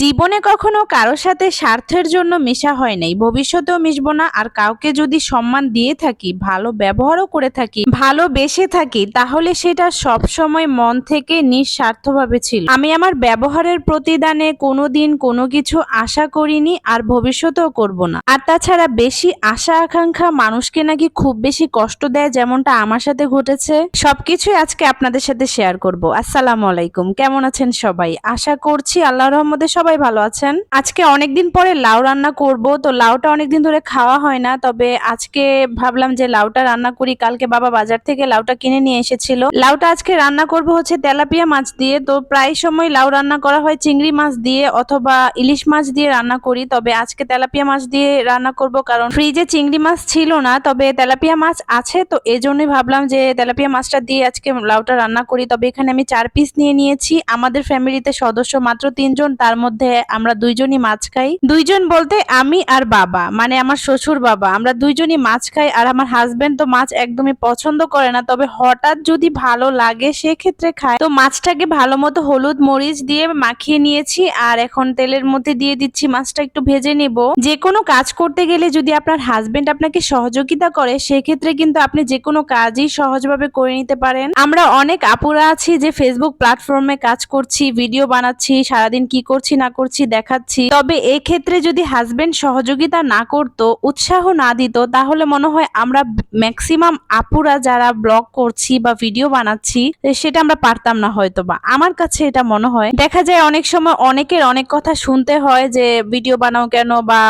জীবনে কখনো কারোর সাথে স্বার্থের জন্য মেশা হয় নাই। ভবিষ্যতেও মিশবো না। আর কাউকে যদি সম্মান দিয়ে থাকি, ভালো ব্যবহারও করে থাকি ভালোবেসে থাকি, তাহলে সেটা সব সময় মন থেকে নিঃস্বার্থভাবে ছিল। আমি আমার ব্যবহারের প্রতিদানে কোনোদিন কোনো কিছু আশা করিনি আর ভবিষ্যতেও করব না। আর তাছাড়া বেশি আশা আকাঙ্ক্ষা মানুষকে নাকি খুব বেশি কষ্ট দেয় যেমনটা আমার সাথে ঘটেছে। সবকিছুই আজকে আপনাদের সাথে শেয়ার করব। আসসালামু আলাইকুম। কেমন আছেন সবাই? আশা করছি আল্লাহ রহমদের সবাই ভালো আছেন? আজকে অনেকদিন পরে লাউ রান্না করব, তো লাউটা অনেকদিন ধরে খাওয়া হয় না, তবে আজকে ভাবলাম যে লাউটা রান্না করি। কালকে বাবা বাজার থেকে লাউটা কিনে নিয়ে এসেছিল। লাউটা আজকে রান্না করব হচ্ছে তেলাপিয়া মাছ দিয়ে, তো প্রায় সময় লাউ রান্না করা হয় চিংড়ি মাছ দিয়ে অথবা ইলিশ মাছ দিয়ে রান্না করি, তবে আজকে তেলাপিয়া মাছ দিয়ে রান্না করব কারণ ফ্রিজে চিংড়ি মাছ ছিল না, তবে তেলাপিয়া মাছ আছে, তো এজন্যই ভাবলাম যে তেলাপিয়া মাছটা দিয়ে আজকে লাউটা রান্না করি। তবে এখানে আমি চার পিস নিয়ে নিয়েছি, আমাদের ফ্যামিলিতে সদস্য মাত্র তিনজন, তার মধ্যে আমরা দুইজনই মাছ খাই। দুইজন বলতে আমি আর বাবা মানে আমার শ্বশুর বাবা। আমরা দুইজনই মাছ খাই আর আমার হাজবেন্ড তো মাছ একদমই পছন্দ করে না। তবে হঠাৎ যদি ভালো লাগে সেক্ষেত্রে খায় তো মাছটাকে ভালো মতো হলুদ মরিচ দিয়ে মাখিয়ে নিয়েছি আর এখন তেলের মধ্যে দিয়ে দিচ্ছি মাছটা একটু ভেজে নেব। যে কোনো কাজ করতে গেলে যদি আপনার হাজবেন্ড আপনাকে সহযোগিতা করে, সেক্ষেত্রে কিন্তু আপনি যে কোনো কাজই সহজভাবে করে নিতে পারেন। আমরা অনেক আপুরা আছি যে ফেসবুক প্ল্যাটফর্মে কাজ করছি ভিডিও বানাচ্ছি, সারাদিন কি করছি না করছি, দেখাচ্ছি। তবে এই ক্ষেত্রে যদি হাজবেন্ড সহযোগিতা না করতো, উৎসাহ না দিত, তাহলে মনে হয় আমরা ম্যাক্সিমাম আপুরা যারা ব্লগ করছি বা ভিডিও বানাচ্ছি সেটা আমরা পারতাম না হয়তো বা আমার কাছে এটা মনে হয়। দেখা যায় অনেক সময় অনেকের অনেক কথা শুনতে হয় যে ভিডিও বানাও কেন? বা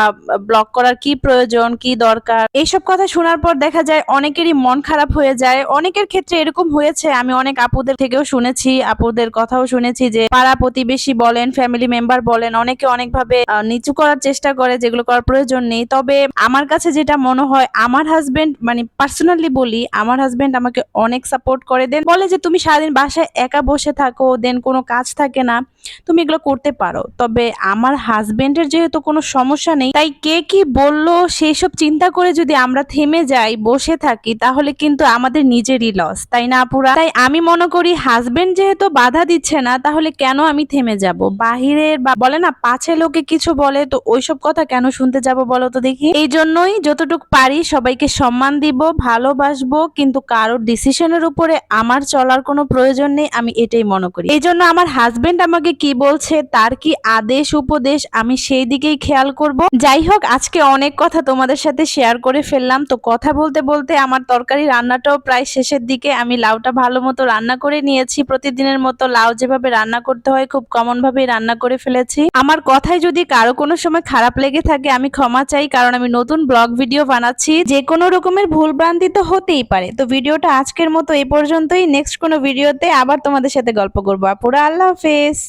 ব্লগ করার কি প্রয়োজন? কি দরকার? এইসব কথা শোনার পর দেখা যায় অনেকেরই মন খারাপ হয়ে যায়। অনেকের ক্ষেত্রে এরকম হয়েছে। আমি অনেক আপুদের থেকেও শুনেছি, আপুদের কথাও শুনেছি যে, পাড়া প্রতিবেশী বলেন ফ্যামিলি মেম্বার বলেন, অনেকে অনেকভাবে নিচু করার চেষ্টা করে যেগুলো করার প্রয়োজন নেই। তবে আমার কাছে যেটা মনে হয়, আমার হাজবেন্ড মানে পার্সোনালি বলি, আমার হাজবেন্ড আমাকে অনেক সাপোর্ট করে। দেন বলে যে, তুমি সারাদিন বাসায় একা বসে থাকো দেন কোনো কাজ থাকে না। তুমি এগুলো করতে পারো। তবে আমার হাজবেন্ডের যেহেতু কোনো সমস্যা নেই, তাই কে কি বলল সেই সব চিন্তা করে যদি আমরা থেমে যাই, বসে থাকি, তাহলে কিন্তু আমাদের নিজেরই লস তাই না আপুরা? তাই আমি মনে করি হাজবেন্ড যেহেতু বাধা দিচ্ছে না, তাহলে কেন আমি থেমে যাব? বাহিরের বা বলে না, পাছে লোকে কিছু বলে, তো ওইসব কথা কেন শুনতে যাব বলো তো দেখি? এই জন্যই যতটুকু পারি সবাইকে সম্মান দিব, ভালোবাসবো, কিন্তু কারোর ডিসিশনের উপরে আমার চলার কোনো প্রয়োজন নেই, আমি এটাই মনে করি। এই জন্য আমার হাজবেন্ড আমাকে কি বলছে, তার কি আদেশ, উপদেশ, আমি সেই দিকেই খেয়াল করব। যাই হোক, আজকে অনেক কথা তোমাদের সাথে শেয়ার করে ফেললাম, তো কথা বলতে বলতে আমার তরকারি রান্নাটাও প্রায় শেষের দিকে, আমি লাউটা ভালো মতো রান্না করে নিয়েছি। প্রতিদিনের মতো লাউ যেভাবে রান্না করতে হয়, খুব কমন ভাবে রান্না করে ফেলেছি আমার কথায় যদি কারও কোনো সময় খারাপ লেগে থাকে, আমি ক্ষমা চাই, কারণ আমি নতুন ব্লগ ভিডিও বানাচ্ছি। যে কোনো রকমের ভুল ভ্রান্তি তো হতেই পারে। তো ভিডিওটা আজকের মতো এই পর্যন্তই। নেক্সট কোনো ভিডিওতে আবার তোমাদের সাথে গল্প করব। আপুরা, আল্লাহ হাফেজ।